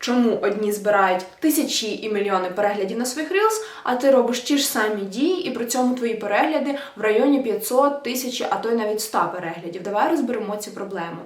Чому одні збирають тисячі і мільйони переглядів на своїх Reels, а ти робиш ті ж самі дії, і при цьому твої перегляди в районі 500, тисячі, а то й навіть 100 переглядів. Давай розберемо цю проблему.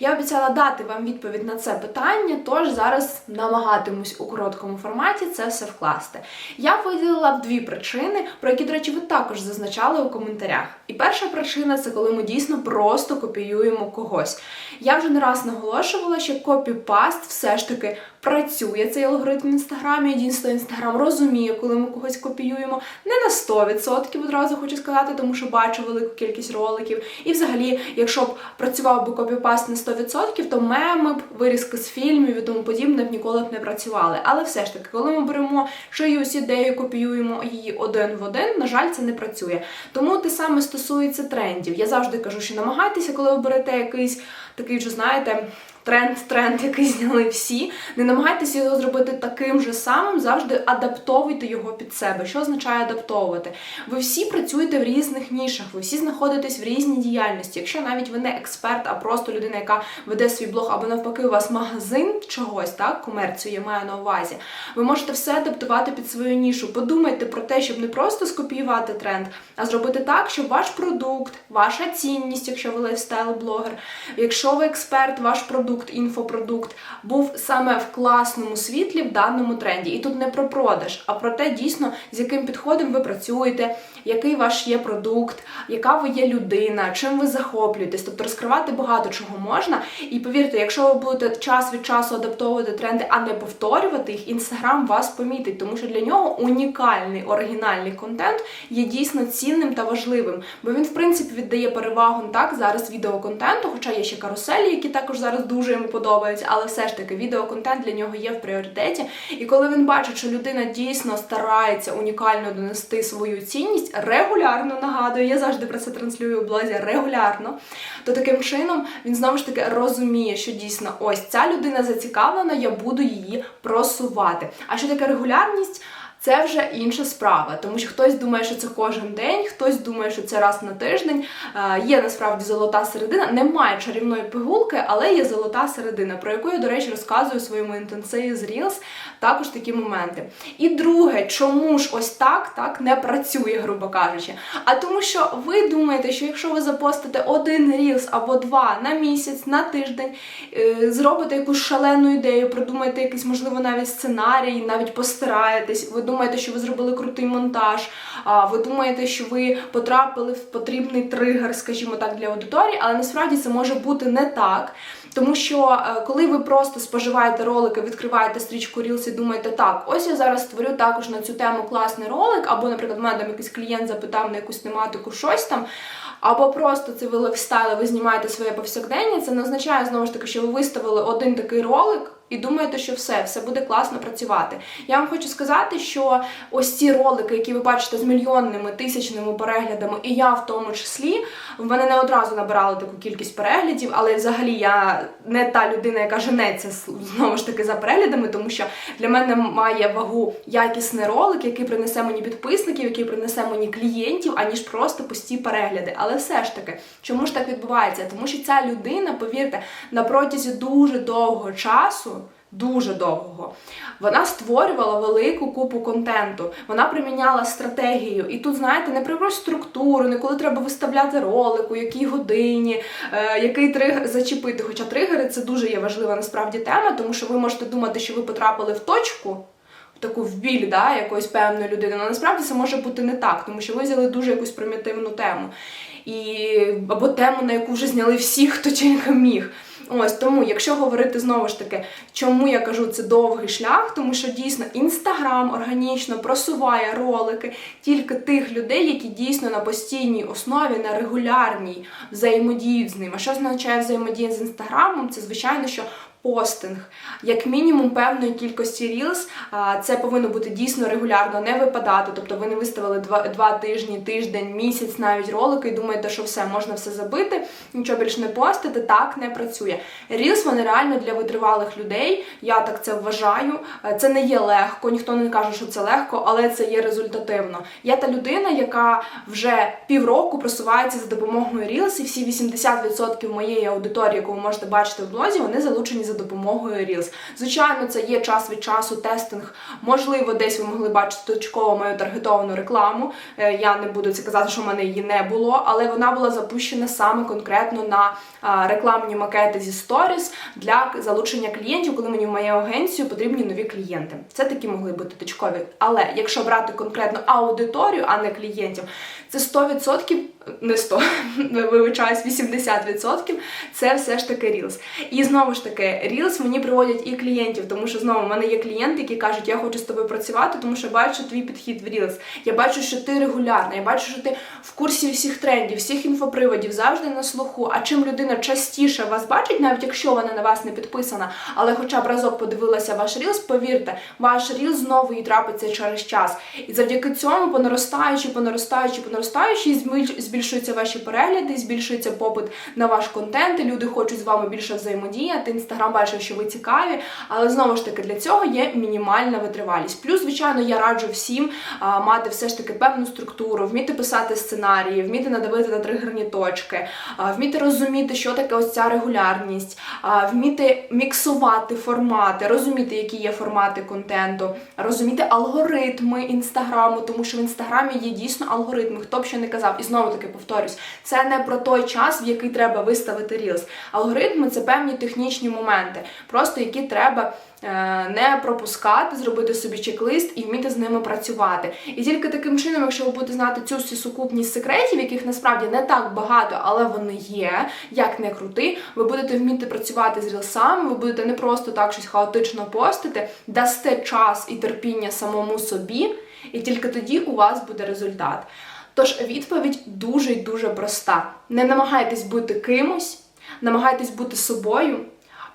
Я обіцяла дати вам відповідь на це питання, тож зараз намагатимусь у короткому форматі це все вкласти. Я виділила дві причини, про які, до речі, ви також зазначали у коментарях. І перша причина це коли ми дійсно просто копіюємо когось. Я вже не раз наголошувала, що копіпаст все ж таки працює цей алгоритм в інстаграмі. Дійсно, інстаграм розуміє, коли ми когось копіюємо. Не на 100% одразу хочу сказати, тому що бачу велику кількість роликів. І взагалі, якщо б працював би копіпаст на 100%, то меми б, вирізки з фільмів і тому подібне б ніколи б не працювали. Але все ж таки, коли ми беремо чиюсь ідею, копіюємо її один в один, на жаль, це не працює. Тому те саме стосується трендів. Я завжди кажу, що намагайтеся, коли ви берете якийсь такий вже, знаєте. Тренд, тренд, який зняли всі. Не намагайтеся його зробити таким же самим, завжди адаптовуйте його під себе. Що означає адаптовувати? Ви всі працюєте в різних нішах, ви всі знаходитесь в різній діяльності. Якщо навіть ви не експерт, а просто людина, яка веде свій блог, або навпаки, у вас магазин чогось, так, комерцію я маю на увазі, ви можете все адаптувати під свою нішу. Подумайте про те, щоб не просто скопіювати тренд, а зробити так, щоб ваш продукт, ваша цінність, якщо ви лайфстайл-блогер, якщо ви експерт, ваш продукт продукт, інфопродукт був саме в класному світлі в даному тренді. І тут не про продаж, а про те, дійсно, з яким підходом ви працюєте, який ваш є продукт, яка ви є людина, чим ви захоплюєтесь. Тобто розкривати багато чого можна. І повірте, якщо ви будете час від часу адаптовувати тренди, а не повторювати їх, інстаграм вас помітить, тому що для нього унікальний оригінальний контент є дійсно цінним та важливим. Бо він, в принципі, віддає перевагу так зараз відеоконтенту, хоча є ще каруселі, які також зараз дуже йому подобаються, але все ж таки відеоконтент для нього є в пріоритеті. І коли він бачить, що людина дійсно старається унікально донести свою цінність, регулярно нагадую, я завжди про це транслюю у блозі регулярно, то таким чином він знову ж таки розуміє, що дійсно ось ця людина зацікавлена, я буду її просувати. А що таке регулярність? Це вже інша справа, тому що хтось думає, що це кожен день, хтось думає, що це раз на тиждень. Е, Є насправді золота середина. Немає чарівної пигулки, але є золота середина, про яку я, до речі, розказую у своєму інтенсиві з Reels, також такі моменти. І друге, чому ж ось так так не працює, грубо кажучи. А тому, що ви думаєте, що якщо ви запостите один Reels або два на місяць, на тиждень, е, зробите якусь шалену ідею, придумаєте якийсь, можливо, навіть сценарій, навіть постараєтесь. Ви думаєте, що ви зробили крутий монтаж, а ви думаєте, що ви потрапили в потрібний тригер, скажімо так, для аудиторії, але насправді це може бути не так. Тому що е, коли ви просто споживаєте ролики, відкриваєте стрічку Reels і думаєте, так, ось я зараз створю також на цю тему класний ролик, або, наприклад, в мене там якийсь клієнт запитав на якусь тематику щось там. Або просто це ви лайфстайл, ви знімаєте своє повсякдення. Це не означає знову ж таки, що ви виставили один такий ролик. І думаєте, що все, все буде класно працювати. Я вам хочу сказати, що ось ці ролики, які ви бачите з мільйонними тисячними переглядами, і я в тому числі, в мене не одразу набирали таку кількість переглядів, але взагалі я не та людина, яка женеться знову ж таки за переглядами, тому що для мене має вагу якісний ролик, який принесе мені підписників, який принесе мені клієнтів, аніж просто пусті перегляди. Але все ж таки, чому ж так відбувається? Тому що ця людина, повірте, на протязі дуже довгого часу. Дуже довгого. Вона створювала велику купу контенту, вона приміняла стратегію. І тут, знаєте, не про структуру, не коли треба виставляти ролик, у якій годині, е, який тригер зачепити. Хоча тригери це дуже є важлива насправді тема, тому що ви можете думати, що ви потрапили в точку. в Таку в біль да, якоїсь певної людини, але насправді це може бути не так, тому що ви взяли дуже якусь примітивну тему. І, Або тему, на яку вже зняли всі, хто тільки міг. Ось тому, якщо говорити знову ж таки, чому я кажу це довгий шлях, тому що дійсно інстаграм органічно просуває ролики тільки тих людей, які дійсно на постійній основі, на регулярній взаємодіють з ним. А що означає взаємодія з інстаграмом? Це звичайно, що Постинг, як мінімум певної кількості Reels, це повинно бути дійсно регулярно, не випадати. Тобто ви не виставили два, два тижні, тиждень, місяць, навіть ролики, і думаєте, що все, можна все забити, нічого більше не постити, так не працює. Reels, вони реально для витривалих людей. Я так це вважаю. Це не є легко, ніхто не каже, що це легко, але це є результативно. Я та людина, яка вже півроку просувається за допомогою Reels, і всі 80% моєї аудиторії, яку ви можете бачити в блозі, вони залучені за допомогою Reels. Звичайно, це є час від часу тестинг. Можливо, десь ви могли бачити точково мою таргетовану рекламу. Е, Я не буду це казати, що в мене її не було, але вона була запущена саме конкретно на рекламні макети зі сторіс для залучення клієнтів, коли мені в мою агенцію потрібні нові клієнти. Це такі могли бути точкові. Але якщо брати конкретно аудиторію, а не клієнтів, це 100%, не 100, вибачаюсь, 80% це все ж таки Reels. І знову ж таки, Reels мені приводять і клієнтів, тому що знову в мене є клієнти, які кажуть, я хочу з тобою працювати, тому що бачу твій підхід в Reels. Я бачу, що ти регулярна, я бачу, що ти в курсі всіх трендів, всіх інфоприводів, завжди на слуху. А чим людина частіше вас бачить, навіть якщо вона на вас не підписана, але хоча б разок подивилася ваш Reels, повірте, ваш Reels знову їй трапиться через час. І завдяки цьому, по наростаючи, по збіль- збільшуються ваші перегляди, збільшується попит на ваш контент, і люди хочуть з вами більше взаємодіяти. Інстаграм бачить, що ви цікаві, але знову ж таки для цього є мінімальна витривалість. Плюс, звичайно, я раджу всім а, мати все ж таки певну структуру, вміти писати сценарії, вміти надавити на тригерні точки, а, вміти розуміти, що таке ось ця регулярність, а, вміти міксувати формати, розуміти, які є формати контенту, розуміти алгоритми інстаграму, тому що в інстаграмі є дійсно алгоритми. Хто б що не казав, і знову таки повторюсь, це не про той час, в який треба виставити Reels. Алгоритми це певні технічні моменти, просто які треба. е, Не пропускати, зробити собі чек-лист і вміти з ними працювати. І тільки таким чином, якщо ви будете знати цю всю сукупність секретів, яких насправді не так багато, але вони є, як не крути, ви будете вміти працювати з рілсами, ви будете не просто так щось хаотично постити, дасте час і терпіння самому собі, і тільки тоді у вас буде результат. Тож відповідь дуже й дуже проста: не намагайтесь бути кимось, намагайтесь бути собою.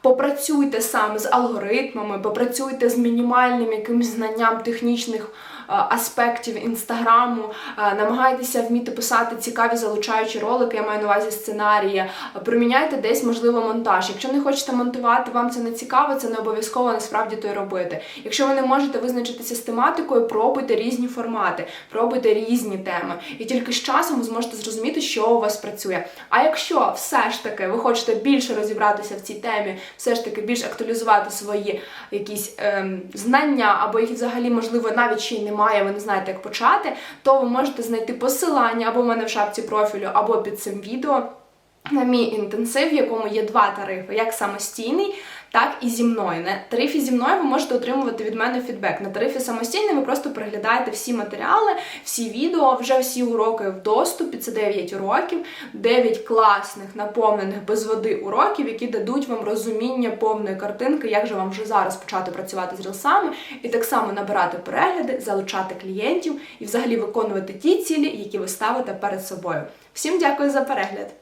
Попрацюйте саме з алгоритмами, попрацюйте з мінімальним якимось знанням технічних аспектів інстаграму, е, намагайтеся вміти писати цікаві залучаючі ролики, я маю на увазі сценарії. Е, Приміняйте десь, можливо, монтаж. Якщо не хочете монтувати, вам це не цікаво, це не обов'язково насправді то й робити. Якщо ви не можете визначитися з тематикою, пробуйте різні формати, пробуйте різні теми. І тільки з часом ви зможете зрозуміти, що у вас працює. А якщо все ж таки ви хочете більше розібратися в цій темі, все ж таки більш актуалізувати свої якісь ем, знання, або їх взагалі, можливо, навіть ще й немає, ви не знаєте, як почати, то ви можете знайти посилання або в мене в шапці профілю, або під цим відео. На мій інтенсив, в якому є два тарифи, як самостійний, так і зі мною. На тарифі зі мною ви можете отримувати від мене фідбек. На тарифі самостійний ви просто переглядаєте всі матеріали, всі відео, вже всі уроки в доступі. Це 9 уроків, 9 класних, наповнених без води уроків, які дадуть вам розуміння повної картинки, як же вам вже зараз почати працювати з рілсами, і так само набирати перегляди, залучати клієнтів і взагалі виконувати ті цілі, які ви ставите перед собою. Всім дякую за перегляд!